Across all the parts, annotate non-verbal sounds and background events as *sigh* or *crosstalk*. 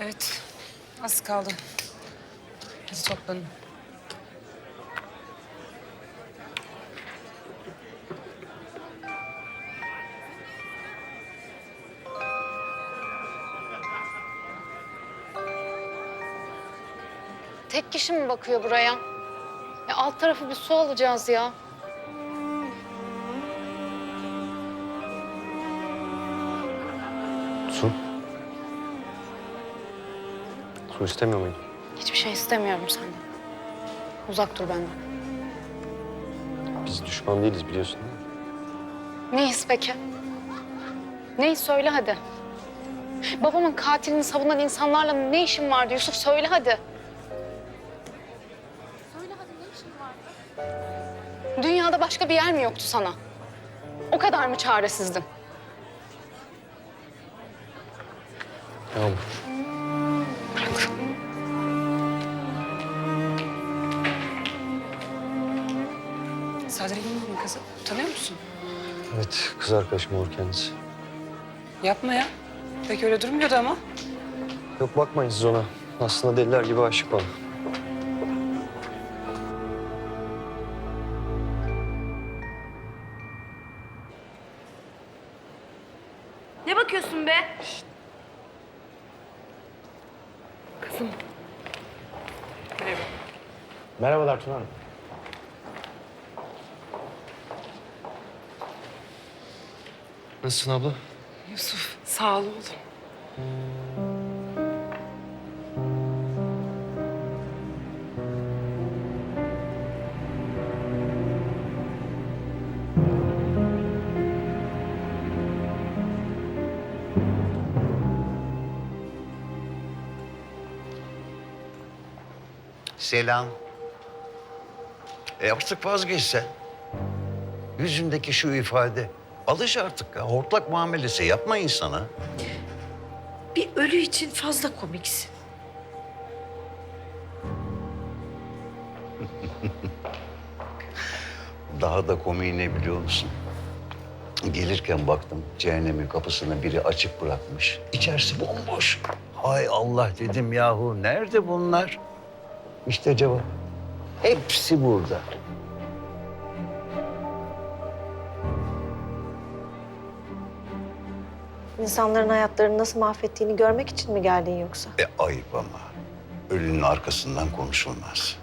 Evet, az kaldı. Hadi toplanın. Tek kişi mi bakıyor buraya? Ya alt tarafı bir su alacağız ya. Su istemiyor muydun? Hiçbir şey istemiyorum senden. Uzak dur benden. Biz düşman değiliz biliyorsun değil mi? Neyiz peki? Neyiz söyle hadi. Babamın katilini savunan insanlarla ne işin vardı Yusuf? Söyle hadi. Söyle hadi ne işin vardı? Dünyada başka bir yer mi yoktu sana? O kadar mı çaresizdin? Yağmur. Sadri Gül'ün kızı. Tanıyor musun? Evet kız arkadaşım Uğur kendisi. Yapma ya. Pek öyle durmuyordu ama. Yok bakmayın siz ona. Aslında deliler gibi aşık bana. Merhabalar Tuna Hanım. Nasılsın abla? Yusuf, sağ ol oğlum. Selam. E artık vazgeç sen. Yüzündeki şu ifade. Alış artık ya. Hortlak muamelesi yapma insana. Bir ölü için fazla komiksin. *laughs* Daha da komiği ne biliyor musun? Gelirken baktım cehennemin kapısını biri açık bırakmış. İçerisi bomboş. Hay Allah dedim yahu nerede bunlar? İşte cevap. Hepsi burada. İnsanların hayatlarını nasıl mahvettiğini görmek için mi geldin yoksa? E ayıp ama. Ölünün arkasından konuşulmaz.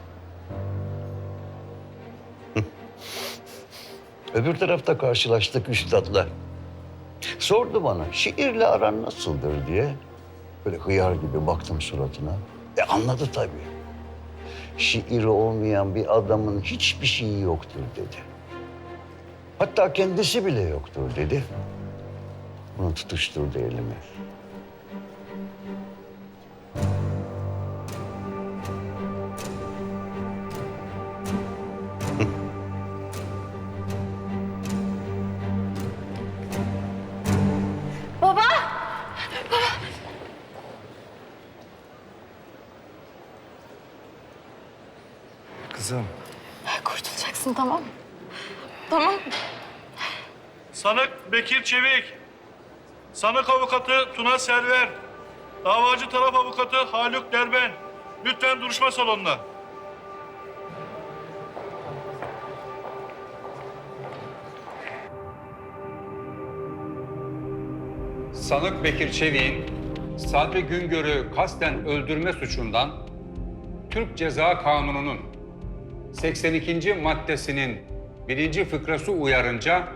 Öbür tarafta karşılaştık üstadla. Sordu bana şiirle aran nasıldır diye. Böyle hıyar gibi baktım suratına. E anladı tabii. Şiiri olmayan bir adamın hiçbir şeyi yoktur dedi. Hatta kendisi bile yoktur dedi. Bunu tutuşturdu elime. Kızım. Kurtulacaksın tamam mı? Tamam. Sanık Bekir Çevik. Sanık avukatı Tuna Server. Davacı taraf avukatı Haluk Derben. Lütfen duruşma salonuna. Sanık Bekir Çevik'in Sadri Güngör'ü kasten öldürme suçundan Türk Ceza Kanunu'nun 82. maddesinin birinci fıkrası uyarınca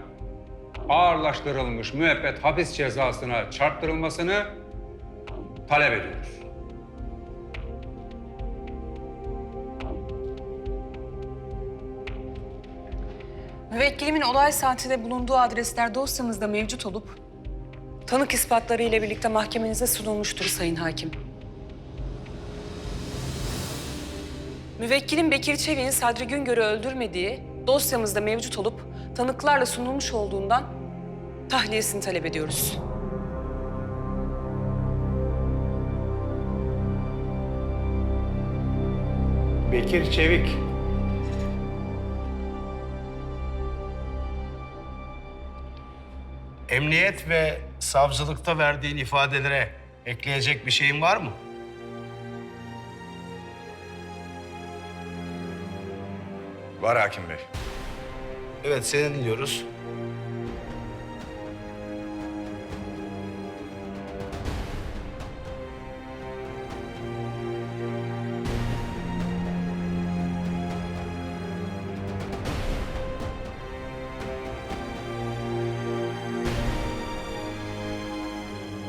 ağırlaştırılmış müebbet hapis cezasına çarptırılmasını talep ediyoruz. Müvekkilimin olay saatinde bulunduğu adresler dosyamızda mevcut olup... ...tanık ispatları ile birlikte mahkemenize sunulmuştur Sayın Hakim. Müvekkilim Bekir Çevik'in Sadri Güngör'ü öldürmediği dosyamızda mevcut olup... ...tanıklarla sunulmuş olduğundan tahliyesini talep ediyoruz. Bekir Çevik. Emniyet ve savcılıkta verdiğin ifadelere Ekleyecek bir şeyin var mı? Var hakim bey. Evet, seni dinliyoruz.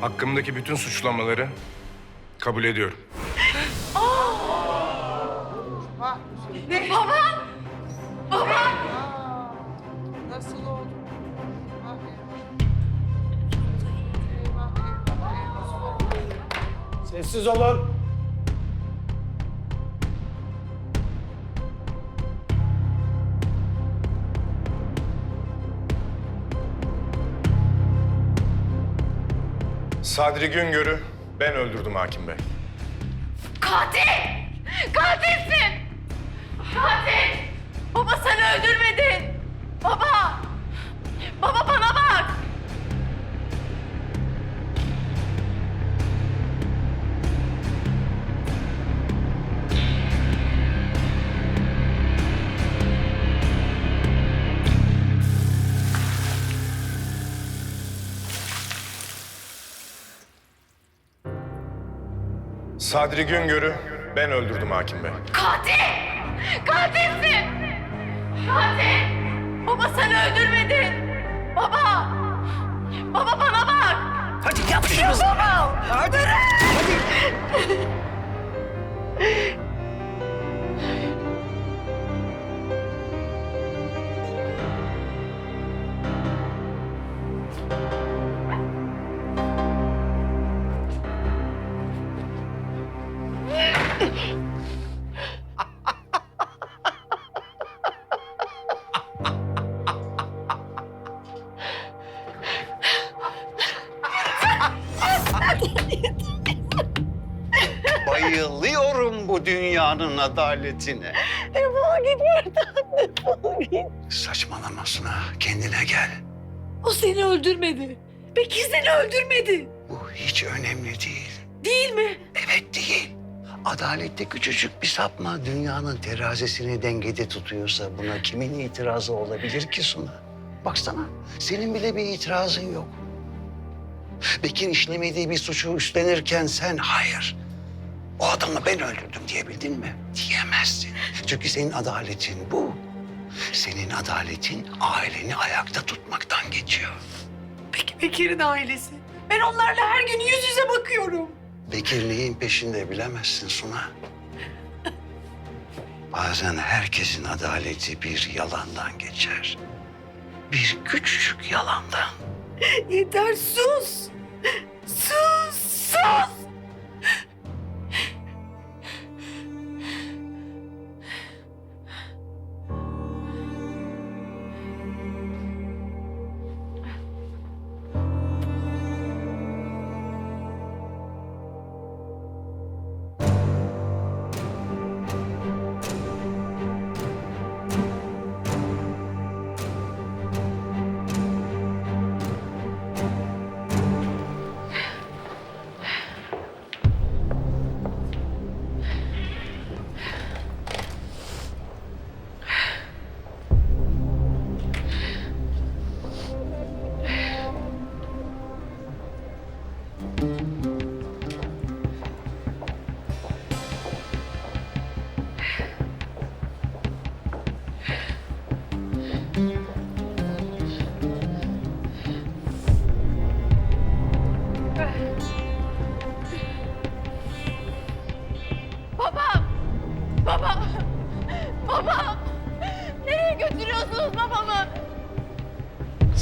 Hakkımdaki bütün suçlamaları kabul ediyorum. Sessiz olun. Sadri Güngör'ü ben öldürdüm hakim bey. Katil! Katilsin! Katil! Baba sen öldürmedin! Baba! Baba bana Sadri Güngör'ü ben öldürdüm hakim bey. Katil! Katilsin! Katil! Baba sen öldürmedin! Baba! Baba bana bak! Hadi yap şunu. Baba! Hadi. Bayılıyorum *laughs* bu dünyanın adaletine. Defol git buradan. Defol git. Saçmalama Suna. Kendine gel. O seni öldürmedi. Bekir seni öldürmedi. Bu hiç önemli değil. Değil mi? Evet değil. Adalette küçücük bir sapma dünyanın terazisini dengede tutuyorsa buna kimin itirazı olabilir ki Suna? Baksana senin bile bir itirazın yok. Bekir işlemediği bir suçu üstlenirken sen hayır. O adamı ben öldürdüm diyebildin mi? Diyemezsin. Çünkü senin adaletin bu. Senin adaletin aileni ayakta tutmaktan geçiyor. Peki Bekir'in ailesi. Ben onlarla her gün yüz yüze bakıyorum. Bekir neyin peşinde bilemezsin Suna. Bazen herkesin adaleti bir yalandan geçer. Bir küçücük yalandan. Yeter sus. Sus, sus.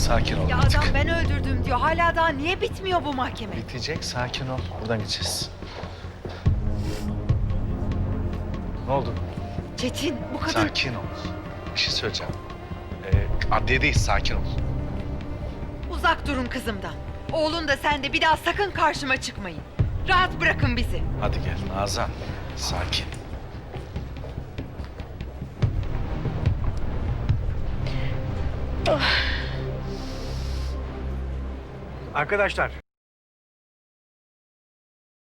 Sakin ol Ya adam ben öldürdüm diyor. Hala daha niye bitmiyor bu mahkeme? Bitecek, sakin ol. Buradan gideceğiz. Ne oldu? Çetin bu kadın... Sakin ol. Bir şey söyleyeceğim. Ee, adliyedeyiz, sakin ol. Uzak durun kızımdan. Oğlun da sen de bir daha sakın karşıma çıkmayın. Rahat bırakın bizi. Hadi gel Nazan. Sakin. Arkadaşlar,